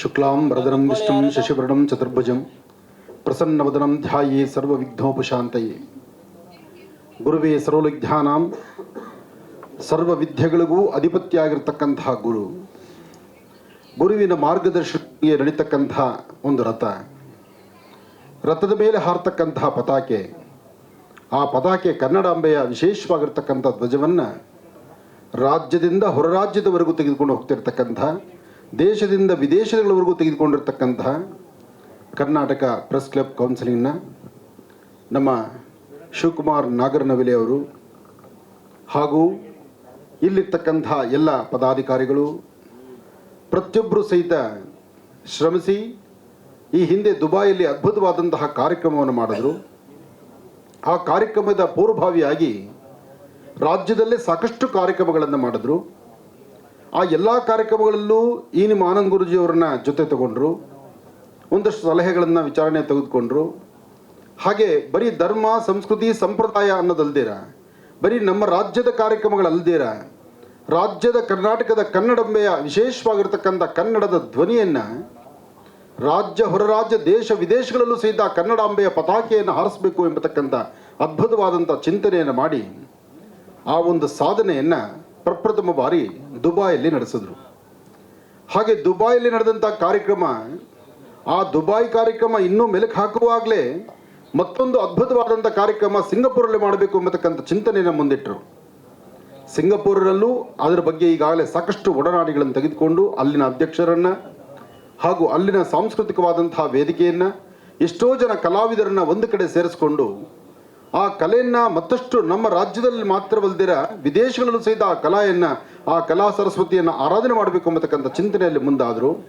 ಶುಕ್ಲಾಂ ವರದನಂ ವೃಷ್ಟಂ ಶಶಿವರಣಂ ಚತುರ್ಭುಜಂ. ಪ್ರಸನ್ನವದನಂ ಧ್ಯಾಯೇ ಸರ್ವವಿಘ್ನೋಪಶಾಂತಯೇ. ಗುರುವೇ ಸರ್ವವಿಜ್ಞಾನಾಂ ಸರ್ವ ವಿದ್ಯೆಗಳಿಗೂ ಅಧಿಪತಿಯಾಗಿರ್ತಕ್ಕಂತಹ ಗುರು. ಗುರುವಿನ ಮಾರ್ಗದರ್ಶನಕ್ಕೆ ನಡೀತಕ್ಕಂತಹ ಒಂದು ರಥ. ರಥದ ಮೇಲೆ ಹಾರತಕ್ಕಂತಹ ಪತಾಕೆ. ಆ ಪತಾಕೆ ಕನ್ನಡಾಂಬೆಯ ವಿಶೇಷವಾಗಿರ್ತಕ್ಕಂಥ ಧ್ವಜವನ್ನು ರಾಜ್ಯದಿಂದ ಹೊರರಾಜ್ಯದವರೆಗೂ ತೆಗೆದುಕೊಂಡು ಹೋಗ್ತಿರ್ತಕ್ಕಂಥ ದೇಶದಿಂದ ವಿದೇಶಗಳವರೆಗೂ ತೆಗೆದುಕೊಂಡಿರ್ತಕ್ಕಂತಹ ಕರ್ನಾಟಕ ಪ್ರೆಸ್ ಕ್ಲಬ್ ಕೌನ್ಸಿಲಿಂಗ್ನ ನಮ್ಮ ಶಿವಕುಮಾರ್ ನಾಗರನವಿಲೆ ಅವರು ಹಾಗೂ ಇಲ್ಲಿರ್ತಕ್ಕಂಥ ಎಲ್ಲ ಪದಾಧಿಕಾರಿಗಳು ಪ್ರತಿಯೊಬ್ಬರು ಸಹಿತ ಶ್ರಮಿಸಿ ಈ ಹಿಂದೆ ದುಬಾಯಲ್ಲಿ ಅದ್ಭುತವಾದಂತಹ ಕಾರ್ಯಕ್ರಮವನ್ನು ಮಾಡಿದ್ರು. ಆ ಕಾರ್ಯಕ್ರಮದ ಪೂರ್ವಭಾವಿಯಾಗಿ ರಾಜ್ಯದಲ್ಲೇ ಸಾಕಷ್ಟು ಕಾರ್ಯಕ್ರಮಗಳನ್ನು ಮಾಡಿದ್ರು. ಆ ಎಲ್ಲ ಕಾರ್ಯಕ್ರಮಗಳಲ್ಲೂ ಈ ನಿಮ್ಮ ಆನಂದ್ ಗುರುಜಿಯವರನ್ನ ಜೊತೆ ತಗೊಂಡ್ರು, ಒಂದಷ್ಟು ಸಲಹೆಗಳನ್ನು ವಿಚಾರಣೆ ತೆಗೆದುಕೊಂಡ್ರು. ಹಾಗೆ ಬರೀ ಧರ್ಮ, ಸಂಸ್ಕೃತಿ, ಸಂಪ್ರದಾಯ ಅನ್ನೋದಲ್ದಿರ? ಬರೀ ನಮ್ಮ ರಾಜ್ಯದ ಕಾರ್ಯಕ್ರಮಗಳಲ್ದಿರ? ರಾಜ್ಯದ ಕರ್ನಾಟಕದ ಕನ್ನಡಂಬೆಯ ವಿಶೇಷವಾಗಿರ್ತಕ್ಕಂಥ ಕನ್ನಡದ ಧ್ವನಿಯನ್ನು, ರಾಜ್ಯ ಹೊರರಾಜ್ಯ ದೇಶ ವಿದೇಶಗಳಲ್ಲೂ ಸಹಿತ ಕನ್ನಡಾಂಬೆಯ ಪತಾಕೆಯನ್ನು ಹಾರಿಸಬೇಕು ಎಂಬತಕ್ಕಂಥ ಅದ್ಭುತವಾದಂಥ ಚಿಂತನೆಯನ್ನು ಮಾಡಿ, ಆ ಒಂದು ಸಾಧನೆಯನ್ನು ಪ್ರಪ್ರಥಮ ಬಾರಿ ದುಬಾಯಲ್ಲಿ ನಡೆಸಿದ್ರು. ಹಾಗೆ ದುಬಾಯಲ್ಲಿ ನಡೆದಂಥ ಕಾರ್ಯಕ್ರಮ, ಆ ದುಬಾಯ್ ಕಾರ್ಯಕ್ರಮ ಇನ್ನೂ ಮೆಲುಕು ಹಾಕುವಾಗಲೇ ಮತ್ತೊಂದು ಅದ್ಭುತವಾದಂಥ ಕಾರ್ಯಕ್ರಮ ಸಿಂಗಪುರಲ್ಲಿ ಮಾಡಬೇಕು ಎಂಬತಕ್ಕಂಥ ಚಿಂತನೆಯನ್ನು ಮುಂದಿಟ್ಟರು ಸಿಂಗಪುರಲ್ಲೂ ಅದರ ಬಗ್ಗೆ ಈಗಾಗಲೇ ಸಾಕಷ್ಟು ಒಡನಾಡಿಗಳನ್ನು ತೆಗೆದುಕೊಂಡು ಅಲ್ಲಿನ ಅಧ್ಯಕ್ಷರನ್ನು ಹಾಗೂ ಅಲ್ಲಿನ ಸಾಂಸ್ಕೃತಿಕವಾದಂತಹ ವೇದಿಕೆಯನ್ನು ಎಷ್ಟೋ ಜನ ಕಲಾವಿದರನ್ನು ಒಂದು ಕಡೆ ಸೇರಿಸ್ಕೊಂಡು ಆ ಕಲೆಯನ್ನು ಮತ್ತಷ್ಟು ನಮ್ಮ ರಾಜ್ಯದಲ್ಲಿ ಮಾತ್ರವಲ್ದಿರ ವಿದೇಶಗಳಲ್ಲೂ ಸಹಿತ ಆ ಕಲೆಯನ್ನು, ಆ ಕಲಾ ಸರಸ್ವತಿಯನ್ನು ಆರಾಧನೆ ಮಾಡಬೇಕು ಅನ್ನತಕ್ಕಂಥ ಚಿಂತನೆಯಲ್ಲಿ ಮುಂದಾದರು.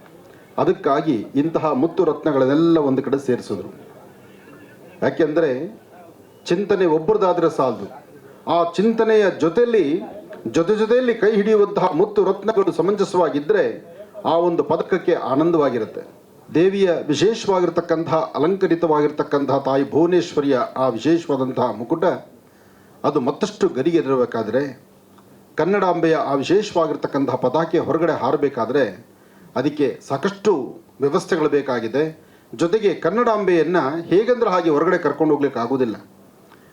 ಅದಕ್ಕಾಗಿ ಇಂತಹ ಮುತ್ತು ರತ್ನಗಳನ್ನೆಲ್ಲ ಒಂದು ಕಡೆ ಸೇರಿಸಿದ್ರು. ಯಾಕೆಂದರೆ ಚಿಂತನೆ ಒಬ್ಬರದಾದರೆ ಸಾಲದು. ಆ ಚಿಂತನೆಯ ಜೊತೆಯಲ್ಲಿ ಜೊತೆ ಜೊತೆಯಲ್ಲಿ ಕೈ ಹಿಡಿಯುವಂತಹ ಮುತ್ತು ರತ್ನಗಳು ಸಮಂಜಸವಾಗಿದ್ದರೆ ಆ ಒಂದು ಪದಕಕ್ಕೆ ಆನಂದವಾಗಿರುತ್ತೆ. ದೇವಿಯ ವಿಶೇಷವಾಗಿರ್ತಕ್ಕಂಥ, ಅಲಂಕರಿತವಾಗಿರ್ತಕ್ಕಂಥ ತಾಯಿ ಭುವನೇಶ್ವರಿಯ ಆ ವಿಶೇಷವಾದಂತಹ ಮುಕುಟ, ಅದು ಮತ್ತಷ್ಟು ಗರಿಗೆದರಬೇಕಾದ್ರೆ ಕನ್ನಡಾಂಬೆಯ ಆ ವಿಶೇಷವಾಗಿರ್ತಕ್ಕಂಥ ಪತಾಕೆ ಹೊರಗಡೆ ಹಾರಬೇಕಾದ್ರೆ, ಅದಕ್ಕೆ ಸಾಕಷ್ಟು ವ್ಯವಸ್ಥೆಗಳು ಬೇಕಾಗಿದೆ. ಜೊತೆಗೆ ಕನ್ನಡಾಂಬೆಯನ್ನು ಹೇಗಂದ್ರೆ ಹಾಗೆ ಹೊರಗಡೆ ಕರ್ಕೊಂಡು ಹೋಗ್ಲಿಕ್ಕೆ ಆಗೋದಿಲ್ಲ.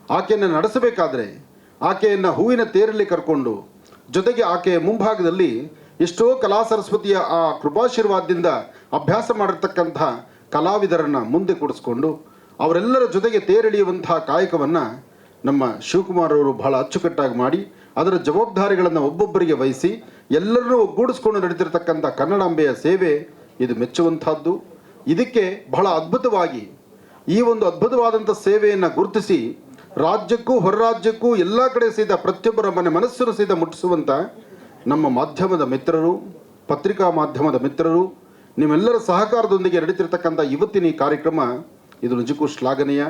ಆಕೆಯನ್ನು ನಡೆಸಬೇಕಾದ್ರೆ, ಆಕೆಯನ್ನು ಹೂವಿನ ತೇರಲ್ಲಿ ಕರ್ಕೊಂಡು, ಜೊತೆಗೆ ಆಕೆಯ ಮುಂಭಾಗದಲ್ಲಿ ಎಷ್ಟೋ ಕಲಾ ಸರಸ್ವತಿಯ ಆ ಕೃಪಾಶೀರ್ವಾದದಿಂದ ಅಭ್ಯಾಸ ಮಾಡಿರ್ತಕ್ಕಂಥ ಕಲಾವಿದರನ್ನು ಮುಂದೆ ಕೂಡಿಸ್ಕೊಂಡು ಅವರೆಲ್ಲರ ಜೊತೆಗೆ ತೇರೆಳೆಯುವಂತಹ ಕಾಯಕವನ್ನು ನಮ್ಮ ಶಿವಕುಮಾರ್ ಅವರು ಬಹಳ ಅಚ್ಚುಕಟ್ಟಾಗಿ ಮಾಡಿ, ಅದರ ಜವಾಬ್ದಾರಿಗಳನ್ನು ಒಬ್ಬೊಬ್ಬರಿಗೆ ವಹಿಸಿ, ಎಲ್ಲರನ್ನೂ ಒಗ್ಗೂಡಿಸ್ಕೊಂಡು ನಡೀತಿರ್ತಕ್ಕಂಥ ಕನ್ನಡಾಂಬೆಯ ಸೇವೆ ಇದು ಮೆಚ್ಚುವಂಥದ್ದು ಇದಕ್ಕೆ ಬಹಳ ಅದ್ಭುತವಾಗಿ ಈ ಒಂದು ಅದ್ಭುತವಾದಂಥ ಸೇವೆಯನ್ನು ಗುರುತಿಸಿ ರಾಜ್ಯಕ್ಕೂ ಹೊರರಾಜ್ಯಕ್ಕೂ ಎಲ್ಲ ಕಡೆ ಸಹಿತ ಪ್ರತಿಯೊಬ್ಬರ ಮನೆ ಮನಸ್ಸನ್ನು ಸಹಿತ ಮುಟ್ಟಿಸುವಂಥ ನಮ್ಮ ಮಾಧ್ಯಮದ ಮಿತ್ರರು, ಪತ್ರಿಕಾ ಮಾಧ್ಯಮದ ಮಿತ್ರರು, ನಿಮ್ಮೆಲ್ಲರ ಸಹಕಾರದೊಂದಿಗೆ ನಡೀತಿರ್ತಕ್ಕಂಥ ಇವತ್ತಿನ ಈ ಕಾರ್ಯಕ್ರಮ ಇದು ನಿಜಕ್ಕೂ ಶ್ಲಾಘನೀಯ.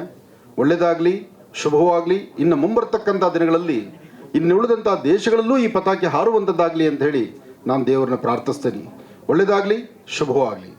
ಒಳ್ಳೆಯದಾಗಲಿ ಶುಭವಾಗಲಿ, ಇನ್ನು ಮುಂಬರ್ತಕ್ಕಂಥ ದಿನಗಳಲ್ಲಿ, ಇನ್ನುಳಿದಂಥ ದೇಶಗಳಲ್ಲೂ ಈ ಪತಾಕೆ ಹಾರುವಂಥದ್ದಾಗಲಿ ಅಂತ ಹೇಳಿ ನಾನು ದೇವರನ್ನ ಪ್ರಾರ್ಥಿಸ್ತೇನೆ. ಒಳ್ಳೆಯದಾಗಲಿ ಶುಭವಾಗಲಿ.